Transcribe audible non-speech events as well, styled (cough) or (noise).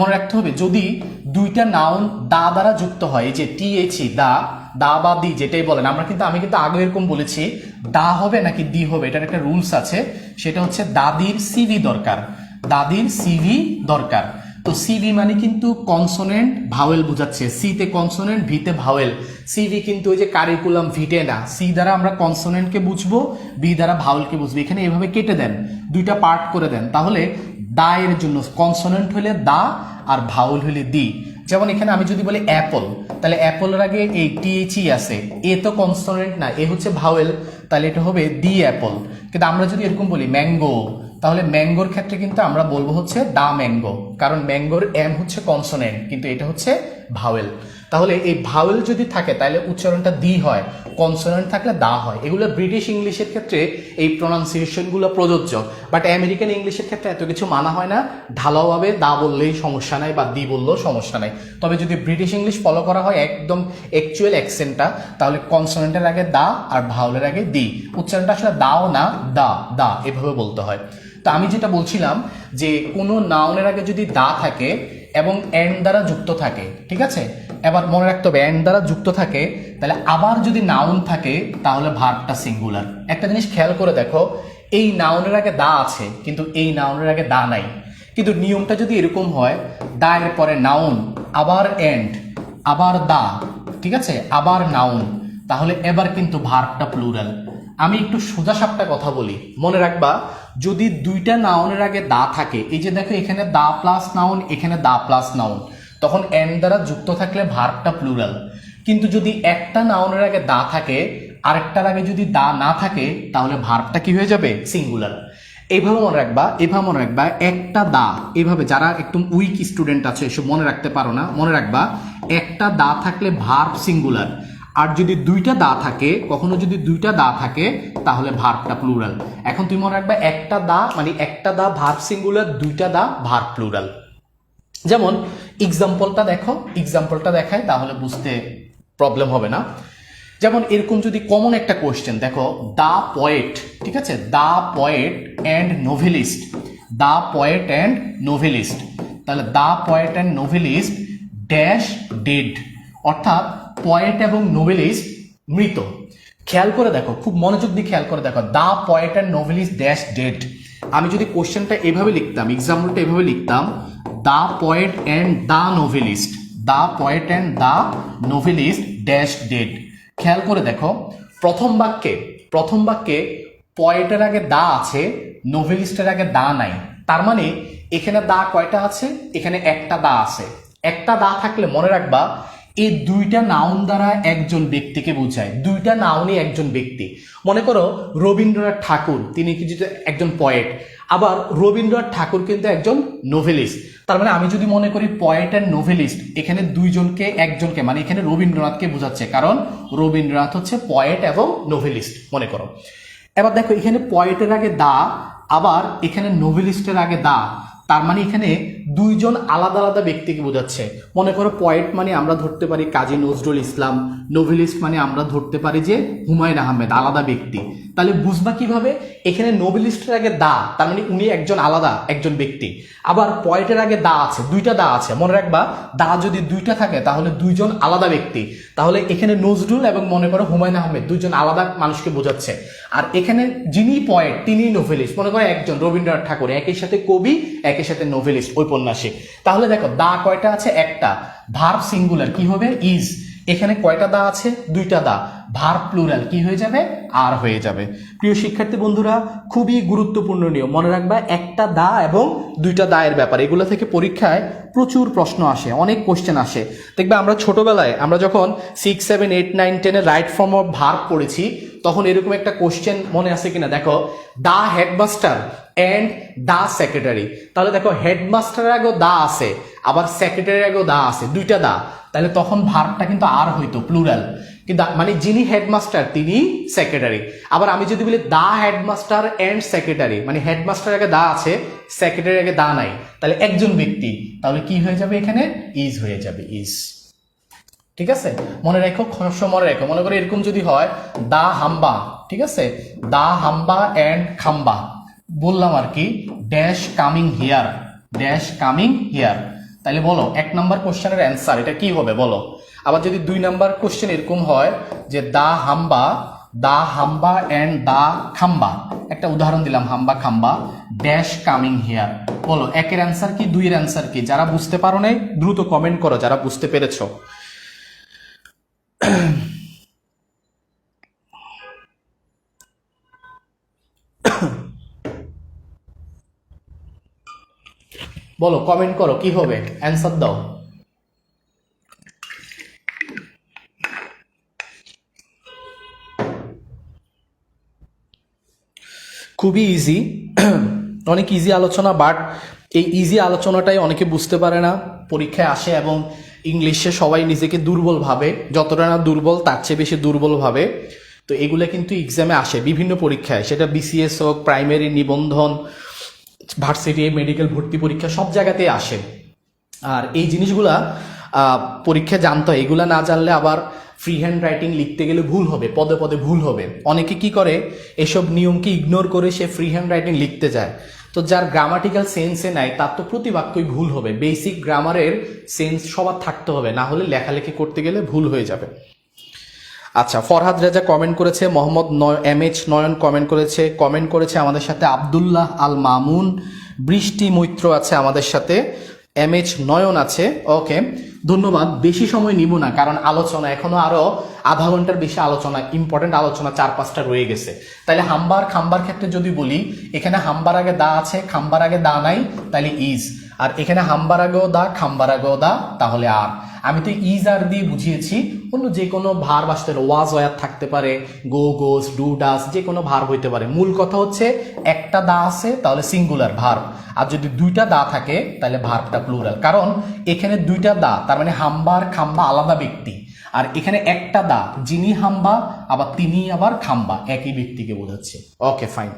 মনে রাখতে হবে, যদি দুইটা নাউন দা দ্বারা যুক্ত হয় যে টি এইচি দা দা বা দি যেটাই বলেন, আমরা কিন্তু, আমি কিন্তু আগে এরকম বলেছি, দা হবে নাকি দি হবে, এটার একটা রুলস আছে, সেটা হচ্ছে দাদির সিভি দরকার, দাদির সিভি দরকার। তো সিভি মানে কিন্তু কনসোনেন্ট ভাওয়েল বোঝাচ্ছে সি তে কনসোনেন্ট ভিতে ভাওয়েল সিভি কিন্তু ওই যে কারিকুলাম ভিটে না সি দ্বারা আমরা কনসোনেন্টকে বুঝব বি দ্বারা ভাওয়েলকে বুঝব, এখানে এভাবে কেটে দেন, দুইটা পার্ট করে দেন। তাহলে দা এর জন্য কনসোনেন্ট হলে দা আর ভাওয়েল হলে দি। যেমন এখানে আমি যদি বলি অ্যাপল তাহলে অ্যাপলের আগে এই টিএইচই আছে। এ তো কনসোনেন্ট না, এ হচ্ছে ভাওয়েল তাহলে এটা হবে দি অ্যাপল কিন্তু আমরা যদি এরকম বলি ম্যাঙ্গো তাহলে ম্যাঙ্গোর ক্ষেত্রে কিন্তু আমরা বলব হচ্ছে দা ম্যাঙ্গো কারণ ম্যাঙ্গোর এম হচ্ছে কনসোনেন্ট কিন্তু এটা হচ্ছে ভাওয়েল তাহলে এই ভাওয়েল যদি থাকে, তাহলে উচ্চারণটা দি হয় কনসোনেন্ট থাকলে দা হয়। এগুলো ব্রিটিশ ইংলিশের ক্ষেত্রে এই প্রনাউন্সিয়েশনগুলো প্রযোজ্য। বাট আমেরিকান ইংলিশের ক্ষেত্রে এত কিছু মানা হয় না। ঢালাওভাবে দা বললেই সমস্যা নাই বা দি বললেও সমস্যা নাই। তবে যদি ব্রিটিশ ইংলিশ ফলো করা হয় একদম অ্যাকচুয়াল অ্যাকসেন্টটা তাহলে কনসোনেন্টের আগে দা আর ভাওলের আগে দি। উচ্চারণটা আসলে দাও না, দা দা, এভাবে বলতে হয়। তো আমি যেটা বলছিলাম যে কোনো নাউনের আগে যদি দা থাকে এবং এন্ড দ্বারা যুক্ত থাকে, ঠিক আছে? এবার মনে রাখতে হবে এন্ড দ্বারা যুক্ত থাকে, তাহলে আবার যদি নাউন থাকে, তাহলে ভার্বটা সিঙ্গুলার একটা জিনিস খেয়াল করে দেখো, এই নাউনের আগে দা আছে, কিন্তু এই নাউনের আগে দা নাই। কিন্তু নিয়মটা যদি এরকম হয়, দা এর পরে নাউন আবার এন্ড আবার দা, ঠিক আছে? আবার নাউন তাহলে এবার কিন্তু ভার্বটা প্লুরাল আমি একটু সোজা সাপটা কথা বলি। মনে রাখবা, যদি দুইটা নাউনের আগে দা থাকে, এই যে দেখো এখানে দা প্লাস নাউন, এখানে দা প্লাস নাউন, তখন এন দ্বারা যুক্ত থাকলে ভার্বটা প্লুরাল। কিন্তু যদি একটা নাউনের আগে দা থাকে, আরেকটার আগে যদি দা না থাকে, তাহলে ভার্বটা কি হয়ে যাবে? সিঙ্গুলার। এইভাবে মনে রাখবা, এভাবে মনে রাখবা, একটা দা, এভাবে যারা একদম উইক স্টুডেন্ট আছে, এসব মনে রাখতে পারো না। মনে রাখবা, একটা দা থাকলে ভার্ব সিঙ্গুলার। আর যদি দুইটা দা থাকে, কখনো যদি দুইটা দা থাকে, তাহলে ভার্বটা প্লুরাল এখন তুমি মনে রাখবা একটা দা মানে একটা দা ভার্ব সিঙ্গুলার দুইটা দা ভার্ব প্লুরাল যেমন এক্সাম্পলটা দেখো এক্সাম্পলটা দেখায়, তাহলে বুঝতে প্রবলেম হবে না। যেমন, এরকম যদি কমন একটা কোয়েশ্চেন দেখো, দা পয়েট ঠিক আছে? The poet and novelist the poet and novelist তাহলে the poet and novelist dash dead অর্থাৎ পয়েট এবং নোভেলিস্ট মৃত। খেয়াল করে দেখো, খুব মনোযোগ দিয়ে খেয়াল করে দেখো the poet and novelist dash dead আমি যদি কোশ্চেনটা এভাবে লিখতাম এক্সাম্পলটা এভাবে লিখতাম the poet and the novelist the poet and the novelist dash dead খেয়াল করে দেখো, প্রথম বাক্যে প্রথম বাক্যে পয়েটের আগে দা আছে নোভেলিস্টের আগে দা নাই। তার মানে এখানে দা কয়টা আছে? এখানে একটা দা আছে। একটা দা থাকলে মনে রাখবা এই দুইটা নাউন দ্বারা একজন ব্যক্তিকে বোঝায়। দুইটা নাউনই একজন ব্যক্তি। মনে করো, রবীন্দ্রনাথ ঠাকুর, তিনি কিছু একজন পয়েট আবার রবীন্দ্রনাথ ঠাকুর কিন্তু একজন নোভেলিস্ট তার মানে আমি যদি মনে করি পয়েট অ্যান্ড নোভেলিস্ট এখানে দুইজনকে, একজনকে মানে এখানে রবীন্দ্রনাথকে বোঝাচ্ছে। কারণ রবীন্দ্রনাথ হচ্ছে পয়েট এবং নোভেলিস্ট মনে করো। এবার দেখো, এখানে পয়েটের আগে দা, আবার এখানে নোভেলিস্টের আগে দা। তার মানে এখানে দুইজন আলাদা আলাদা ব্যক্তিকে বোঝাচ্ছে। মনে করো পয়েট মানে আমরা ধরতে পারি কাজী নজরুল ইসলাম নোভেলিস্ট মানে আমরা ধরতে পারি যে হুমায়ুন আহমেদ, আলাদা ব্যক্তি। তাহলে বুঝবা কীভাবে? এখানে নোবেলিস্টের আগে দা, তার মানে উনি একজন আলাদা, একজন ব্যক্তি। আবার পয়েটের আগে দা আছে, দুইটা দা আছে। মনে রাখবা, দা যদি দুইটা থাকে, তাহলে দুইজন আলাদা ব্যক্তি। তাহলে এখানে নজরুল এবং মনে করো হুমায়ুন আহমেদ দুইজন আলাদা মানুষকে বোঝাচ্ছে। আর এখানে যিনি পয়েট তিনি নোভেলিস্ট মনে করো একজন, রবীন্দ্রনাথ ঠাকুর একই সাথে কবি একই সাথে নোভেলিস্ট ঔপন্যাসিক তাহলে দেখো, দা কয়টা আছে? একটা। ভার্ব সিঙ্গুলার কি হবে? ইজ এখানে কয়টা দা আছে? দুইটা দা। ভার্ব প্লুরাল কি হয়ে যাবে? আর হয়ে যাবে। প্রিয় শিক্ষার্থী বন্ধুরা, খুবই গুরুত্বপূর্ণ নিয়ম। মনে রাখবা, একটা দা এবং দুইটা দায়ের ব্যাপার, এগুলো থেকে পরীক্ষায় প্রচুর প্রশ্ন আসে, অনেক কোশ্চেন আসে। দেখবে, আমরা ছোটবেলায়, আমরা যখন সিক্স সেভেন এইট নাইন টেনে রাইট ফর্ম অফ ভার্ব পড়েছি, তখন এরকম একটা কোশ্চেন মনে আছে কিনা? দেখো, the headmaster and the secretary তাহলে দেখো হেডমাস্টারের আগেও দা আছে, আবার সেক্রেটারির আগেও দা আছে, দুইটা দা। তাহলে তখন ভার্বটা কিন্তু আর হইতো প্লুরাল কিন্তু মানে যিনি হেডমাস্টার তিনি সেক্রেটারি আবার আমি যদি বলি দা হেডমাস্টার অ্যান্ড সেক্রেটারি মানে হেডমাস্টার আগে দা আছে সেক্রেটারি আগে দা নাই, তাহলে একজন ব্যক্তি, তাহলে কি হয়ে যাবে এখানে? ইজ হয়ে যাবে ইজ ঠিক আছে? মনে রেখো খরস্য মনে রেখো, মনে করো এরকম যদি হয়, দা হাম্বা, ঠিক আছে? দা হাম্বা অ্যান্ড খাম্বা। বললাম আর কি dash coming here dash coming here তাহলে বলো, এক নাম্বার কোশ্চেনের অ্যান্সার এটা কি হবে বলো? আবার যদি দুই নাম্বার কোশ্চেন এরকম হয় যে দা হাম্বা দা হাম্বা অ্যান্ড দা খাম্বা। একটা উদাহরণ দিলাম, হাম্বা খাম্বা ড্যাশ কামিং হেয়ার বলো, একের অ্যান্সার কি, দুইয়ের অ্যান্সার কি? যারা বুঝতে পারো নাই, দ্রুত কমেন্ট করো, যারা বুঝতে পেরেছ। বলো কমেন্ট করো, কি হবে? অ্যান্সার দাও। খুবই ইজি (clears throat) অনেক ইজি আলোচনা বাট এই ইজি আলোচনাটাই অনেকে বুঝতে পারে না, পরীক্ষায় আসে এবং ইংলিশে সবাই নিজেকে দুর্বল ভাবে, যতটা না দুর্বল, তার চেয়ে বেশি দুর্বল ভাবে। তো এগুলো কিন্তু এক্সামে আসে, বিভিন্ন পরীক্ষায়। সেটা বিসিএস হোক প্রাইমারি নিবন্ধন ভার্সিটি মেডিকেল ভর্তি পরীক্ষা, সব জায়গাতেই আসে। আর এই জিনিসগুলা পরীক্ষা জানতে হয়। এগুলা না জানলে আবার ফ্রি হ্যান্ড রাইটিং লিখতে গেলে ভুল হবে, পদে পদে ভুল হবে। অনেকে কি করে, এসব নিয়মকে ইগনোর করে সে ফ্রি হ্যান্ড রাইটিং লিখতে যায়। তো যার গ্রামাটিক্যাল সেন্সে নাই, তার তো প্রতি বাক্যই ভুল হবে। বেসিক গ্রামারের সেন্স সবার থাকতে হবে, না হলে লেখালেখি করতে গেলে ভুল হয়ে যাবে। আচ্ছা ফরহাদ রেজা কমেন্ট করেছে, Mohammad M H Nayan comment করেছে কমেন্ট করেছে আমাদের সাথে আবদুল্লাহ আল মামুন বৃষ্টি মৈত্র আছে আমাদের সাথে। এম এইচ নয়ন আছে ওকে ধন্যবাদ, বেশি সময় নিব না, কারণ আলোচনা এখনও আরও আধা ঘণ্টার বেশি আলোচনা ইম্পর্টেন্ট আলোচনা চার পাঁচটা রয়ে গেছে। তাহলে হাম্বার, খাম্বার ক্ষেত্রে যদি বলি, এখানে হাম্বার আগে দা আছে, খাম্বার আগে দা নাই তাহলে ইজ আর এখানে হাম্বার আগেও দা, খাম্বার আগেও দা, তাহলে আর। আমি তো ইজ আর দিয়ে বুঝিয়েছি, অন্য যে কোনো ভার বাসতে ওয়াজ ওয়ার থাকতে পারে, গো গোস, ডু ডাস, যে কোনো ভার হইতে পারে। মূল কথা হচ্ছে, একটা দা আছে, তাহলে সিঙ্গুলার ভার। আর যদি দুইটা দা থাকে, তাহলে ভার্বটা প্লুরাল কারণ এখানে দুইটা দা, তার মানে হাম্বার খাম্বা আলাদা ব্যক্তি। আর এখানে একটা দা, যিনি হাম্বা, আবার তিনি আবার খাম্বা, একই ব্যক্তিকে বোঝাচ্ছে। Okay fine